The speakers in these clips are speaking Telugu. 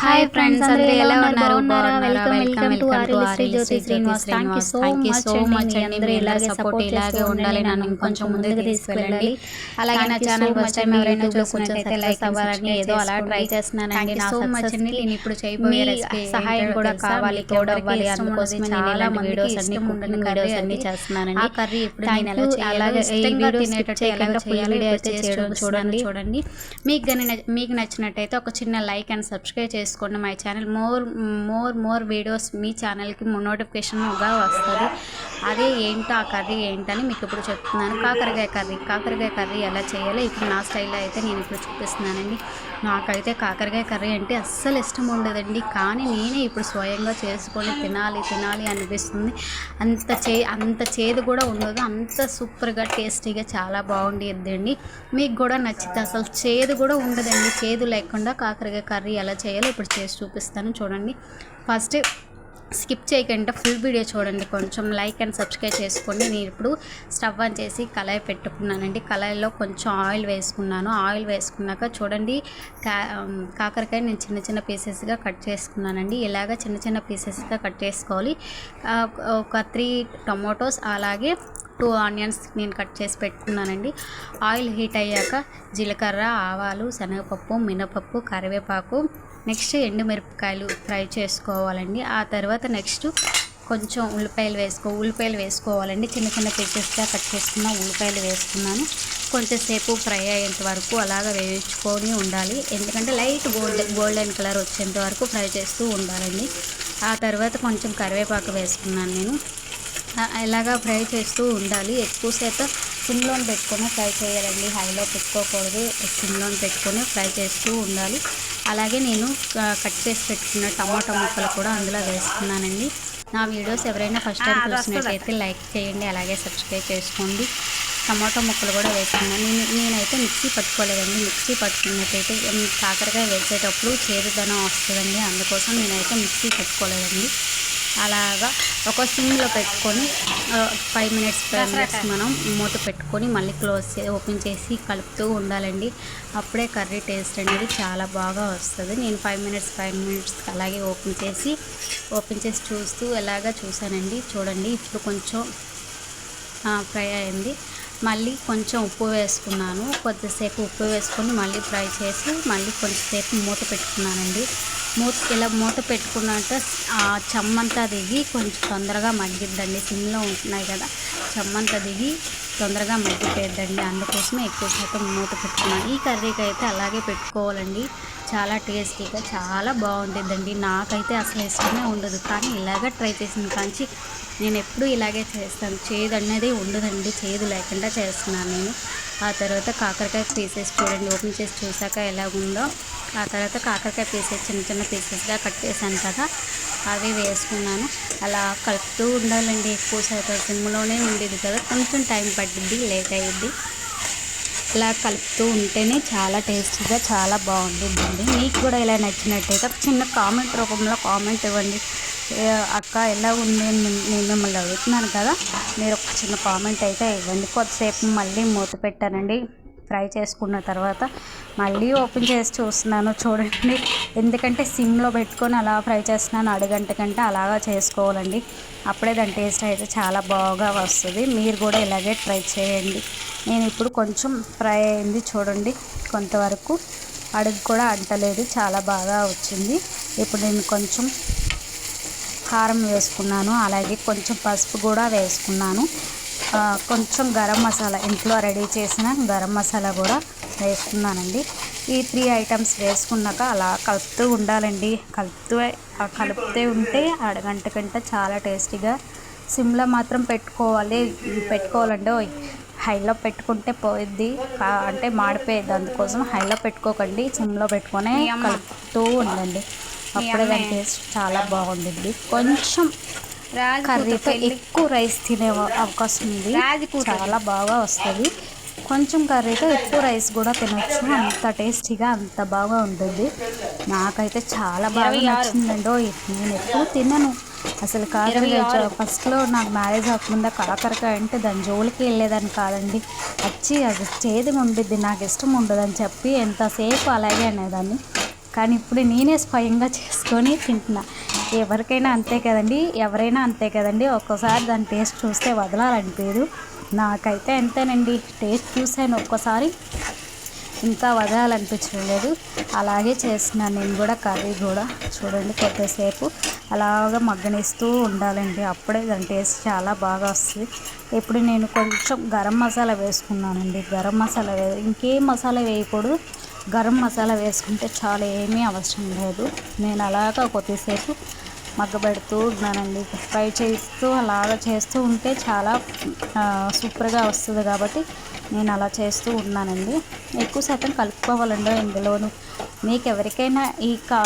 హాయ్ ఫ్రెండ్స్ అందరూ ఎలా ఉన్నారు? బాగున్నారా? Welcome welcome to Sri Jyothi Srinivas thank you so much so much అండి. అందరూ ఇలాగే సపోర్ట్ ఇలాగే ఉండాలి. నన్ను కొంచెం ముందుకు తీసుకెళ్ళండి. అలాగే నా ఛానల్ ఫస్ట్ టైం ఎవరైనా చూసుకుంటే లైక్ అవ్వాలని ఏదో అలా ట్రై చేస్తున్నానండి. నా సో మచ్ అండి. నేను ఇప్పుడు చేయబోయే రెసిపీ సహాయం కూడా కావాలి. తోడవ్వాలి అందుకోసం చాలా మంది వీడియోస్ అన్ని కుకింగ్ వీడియోస్ అన్ని చేస్తున్నానండి ఆ కర్రీ ఇప్పుడు నేను ఎలా అలాగే ఇష్టంగా తినేటట్టు ఎలా చేయాలి వీడియో అయితే చేయడం చూడండి చూడండి మీకు మీకు నచ్చినట్టయితే ఒక చిన్న లైక్ అండ్ సబ్స్క్రైబ్ చేసుకోండి. My channel more more more videos మీ ఛానల్కి నోటిఫికేషన్గా వస్తుంది. అదే ఏంటో ఆ కర్రీ ఏంటని మీకు ఇప్పుడు చెప్తున్నాను. కాకరకాయ కర్రీ కాకరకాయ కర్రీ ఎలా చేయాలో ఇప్పుడు నా స్టైల్లో అయితే నేను ఇప్పుడు చూపిస్తున్నానండి. నాకైతే కాకరకాయ కర్రీ అంటే అస్సలు ఇష్టం ఉండదండి. కానీ నేనే ఇప్పుడు స్వయంగా చేసుకొని తినాలి తినాలి అనిపిస్తుంది. అంత చే అంత చేదు కూడా ఉండదు. అంత సూపర్గా టేస్టీగా చాలా బాగుండేదండి మీకు కూడా నచ్చితే అసలు చేదు కూడా ఉండదండి. చేదు లేకుండా కాకరకాయ కర్రీ ఎలా చేయాలో ఇప్పుడు చేసి చూపిస్తాను. చూడండి. ఫస్ట్ స్కిప్ చేయకుండా ఫుల్ వీడియో చూడండి. కొంచెం లైక్ అండ్ సబ్స్క్రైబ్ చేసుకోండి. నేను ఇప్పుడు స్టవ్ ఆన్ చేసి కళాయి పెట్టుకున్నానండి. కళాయిలో కొంచెం ఆయిల్ వేసుకున్నాను. ఆయిల్ వేసుకున్నాక చూడండి కా కాకరకాయ నేను చిన్న చిన్న పీసెస్గా కట్ చేసుకున్నానండి. ఇలాగ చిన్న చిన్న పీసెస్గా కట్ చేసుకోవాలి. ఒక త్రీ టొమాటోస్ అలాగే టూ ఆనియన్స్ నేను కట్ చేసి పెట్టుకున్నానండి. ఆయిల్ హీట్ అయ్యాక జీలకర్ర ఆవాలు శనగపప్పు మినపప్పు కరివేపాకు నెక్స్ట్ ఎండుమిరపకాయలు ఫ్రై చేసుకోవాలండి. ఆ తర్వాత నెక్స్ట్ కొంచెం ఉల్లిపాయలు వేసుకో ఉల్లిపాయలు వేసుకోవాలండి. చిన్న చిన్న పీసెస్గా కట్ చేసుకున్న ఉల్లిపాయలు వేసుకున్నాను కొంచెంసేపు ఫ్రై అయ్యేంత వరకు అలాగ వేయించుకొని ఉండాలి. ఎందుకంటే లైట్ గోల్డెన్ గోల్డెన్ కలర్ వచ్చేంత వరకు ఫ్రై చేస్తూ ఉండాలండి. ఆ తర్వాత కొంచెం కరివేపాకు వేసుకున్నాను నేను. ఆ, ఇలాగా ఫ్రై చేస్తూ ఉండాలి. ఎక్కువసేపు సిమ్లో పెట్టుకొని ఫ్రై చేయాలండి. హైలో పెట్టుకోకూడదు. సిమ్లో పెట్టుకొని ఫ్రై చేస్తూ ఉండాలి. అలాగే నేను కట్ చేసి పెట్టుకున్న టమాటా ముక్కలు కూడా అందులో వేసుకున్నానండి. నా వీడియోస్ ఎవరైనా ఫస్ట్ టైం చూసినట్టయితే లైక్ చేయండి అలాగే సబ్స్క్రైబ్ చేసుకోండి. టమాటా ముక్కలు కూడా వేసుకున్నాను. నేను నేనైతే మిక్సీ పట్టుకోలేదండి. మిక్సీ పట్టుకున్నట్టయితే కాకరకాయ వేసేటప్పుడు చేదుదనం వస్తుందండి. అందుకోసం నేనైతే మిక్సీ పట్టుకోలేదండి. అలాగా ఒక సిమ్లో పెట్టుకొని ఫైవ్ మినిట్స్ ఫైవ్ మినిట్స్ మనం మూత పెట్టుకొని మళ్ళీ క్లోజ్ చే ఓపెన్ చేసి కలుపుతూ ఉండాలండి. అప్పుడే కర్రీ టేస్ట్ అనేది చాలా బాగా వస్తుంది. నేను ఫైవ్ మినిట్స్ ఫైవ్ మినిట్స్ అలాగే ఓపెన్ చేసి ఓపెన్ చేసి చూస్తూ ఎలాగా చూసానండి? చూడండి ఇప్పుడు కొంచెం ఫ్రై అయింది. మళ్ళీ కొంచెం ఉప్పు వేసుకున్నాను. కొద్దిసేపు ఉప్పు వేసుకొని మళ్ళీ ఫ్రై చేసి మళ్ళీ కొంచెంసేపు మూత పెట్టుకున్నానండి. మూత ఇలా మూత పెట్టుకున్నట్టు ఆ చెమ్మంతా దిగి కొంచెం తొందరగా మగ్గిద్దండి. సిమ్లో ఉంటున్నాయి కదా చెమ్మంతా దిగి తొందరగా మగ్గిపోయిద్దండి. అందుకోసమే ఎక్కువ శాతం మూత పెట్టుకున్నాను. ఈ కర్రీకి అయితే అలాగే పెట్టుకోవాలండి. చాలా టేస్టీగా చాలా బాగుంటుందండి నాకైతే అసలు ఇష్టమే ఉండదు కానీ ఇలాగ ట్రై చేసిన కాంచి నేను ఎప్పుడూ ఇలాగే చేస్తాను. చేదు అనేది ఉండదండి చేదు లేకుండా చేస్తున్నాను నేను. ఆ తర్వాత కాకరకాయ పీసెస్ చూడండి ఓపెన్ చేసి చూసాక ఎలా ఉందో. ఆ తర్వాత కాకరకాయ పీసెస్ చిన్న చిన్న పీసెస్గా కట్ చేశాను కదా అవి వేసుకున్నాను. అలా కలుపుతూ ఉండాలండి ఎక్కువ శాతం సిమ్లోనే ఉండేది కదా కొంచెం టైం పట్టిద్ది లేట్ అయ్యిద్ది ఇలా కలుపుతూ ఉంటేనే చాలా టేస్టీగా చాలా బాగుంటుందండి. మీకు కూడా ఇలా నచ్చినట్టయితే చిన్న కామెంట్ రూపంలో కామెంట్ ఇవ్వండి. అక్క ఎలా ఉంది నేను నేను మిమ్మల్ని అడుగుతున్నాను కదా మీరు ఒక చిన్న కామెంట్ అయితే ఇవ్వండి. కొద్దిసేపు మళ్ళీ మూత పెట్టానండి. ఫ్రై చేసుకున్న తర్వాత మళ్ళీ ఓపెన్ చేసి చూస్తున్నాను చూడండి. ఎందుకంటే సిమ్లో పెట్టుకొని అలా ఫ్రై చేస్తున్నాను అడుగంట కంటే అలాగా చేసుకోవాలండి. అప్పుడే దాని టేస్ట్ అయితే చాలా బాగా వస్తుంది. మీరు కూడా ఇలాగే ట్రై చేయండి. నేను ఇప్పుడు కొంచెం ఫ్రై అయింది చూడండి. కొంతవరకు అడుగు కూడా అంటలేదు చాలా బాగా వచ్చింది. ఇప్పుడు నేను కొంచెం కారం వేసుకున్నాను. అలాగే కొంచెం పసుపు కూడా వేసుకున్నాను. కొంచెం గరం మసాలా ఇంట్లో రెడీ చేసిన గరం మసాలా కూడా వేసుకున్నానండి. ఈ త్రీ ఐటమ్స్ వేసుకున్నాక అలా కలుపుతూ ఉండాలండి. కలుపుతూ కలుపుతూ ఉంటే అరగంట కంటే చాలా టేస్టీగా సిమ్లో మాత్రం పెట్టుకోవాలి. పెట్టుకోవాలండి హైలో పెట్టుకుంటే పోయిద్ది. అంటే మాడిపోయేది అందుకోసం హైలో పెట్టుకోకండి. సిమ్లో పెట్టుకొని కలుపుతూ ఉండండి. అప్పుడే దాని టేస్ట్ చాలా బాగుంటుంది కొంచెం కర్రీతో ఎక్కువ రైస్ తినే అవకాశం ఉంది. చాలా బాగా వస్తుంది. కొంచెం కర్రీతో ఎక్కువ రైస్ కూడా తినొచ్చు. అంత టేస్టీగా అంత బాగా ఉంటుంది నాకైతే చాలా బాగా నచ్చిందండి నేను ఎక్కువ తినను. అసలు కాకరకాయ ఫస్ట్లో నాకు మ్యారేజ్ అవ్వకుండా కాకరకాయ అంటే దాని జోలికి వెళ్ళేదాన్ని కాదండి. వచ్చి అది చేదుగా ఉండిద్ది. నాకు ఇష్టం ఉండదు అని చెప్పి ఎంతసేపు అలాగే అనేదాన్ని. కానీ ఇప్పుడు నేనే స్వయంగా చేసుకొని తింటున్నా. ఎవరికైనా అంతే కదండి ఎవరైనా అంతే కదండి. ఒక్కోసారి దాని టేస్ట్ చూస్తే వదలాలనిపించదు నాకైతే అంతేనండి. టేస్ట్ చూసాను ఒక్కసారి. ఇంకా వదలాలనిపించడం లేదు అలాగే చేస్తున్నాను. నేను కూడా కర్రీ కూడా చూడండి కొద్దిసేపు. అలాగ మగ్గనిస్తూ ఉండాలండి. అప్పుడే దాని టేస్ట్ చాలా బాగా వస్తుంది. ఇప్పుడు నేను కొంచెం గరం మసాలా వేసుకున్నానండి. గరం మసాలా వే ఇంకేం మసాలా వేయకూడదు. గరం మసాలా వేసుకుంటే చాలా ఏమీ అవసరం లేదు. నేను అలాగ కొద్దిసేపు మగ్గబెడుతూ ఉన్నానండి. ఫ్రై చేస్తూ అలాగ చేస్తూ ఉంటే చాలా సూపర్గా వస్తుంది కాబట్టి నేను అలా చేస్తూ ఉన్నానండి. ఎక్కువ శాతం కలుపుకోవాలండి ఇందులోను. మీకు ఎవరికైనా ఈ కా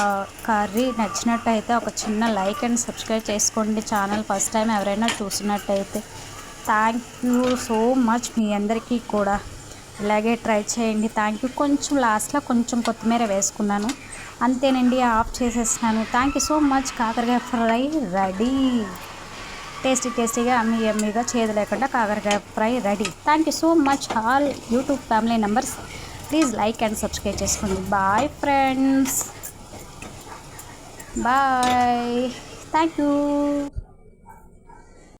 కర్రీ నచ్చినట్టయితే ఒక చిన్న లైక్ అండ్ సబ్స్క్రైబ్ చేసుకోండి. ఛానల్ ఫస్ట్ టైం ఎవరైనా చూసినట్టయితే థ్యాంక్ యూ సో మచ్ మీ అందరికీ కూడా. ఇలాగే ట్రై చేయండి. థ్యాంక్ యూ కొంచెం లాస్ట్లో కొంచెం కొత్తిమీర వేసుకున్నాను. అంతేనండి ఆఫ్ చేసేస్తున్నాను. థ్యాంక్ యూ సో మచ్ కాకరకాయ ఫ్రై రెడీ. టేస్టీ టేస్టీగా అమ్మి అమ్మిగా చేదు లేకుండా కాకరకాయ fry ready. Thank you so much all YouTube family members please like and subscribe చేసుకోండి. Bye friends bye thank you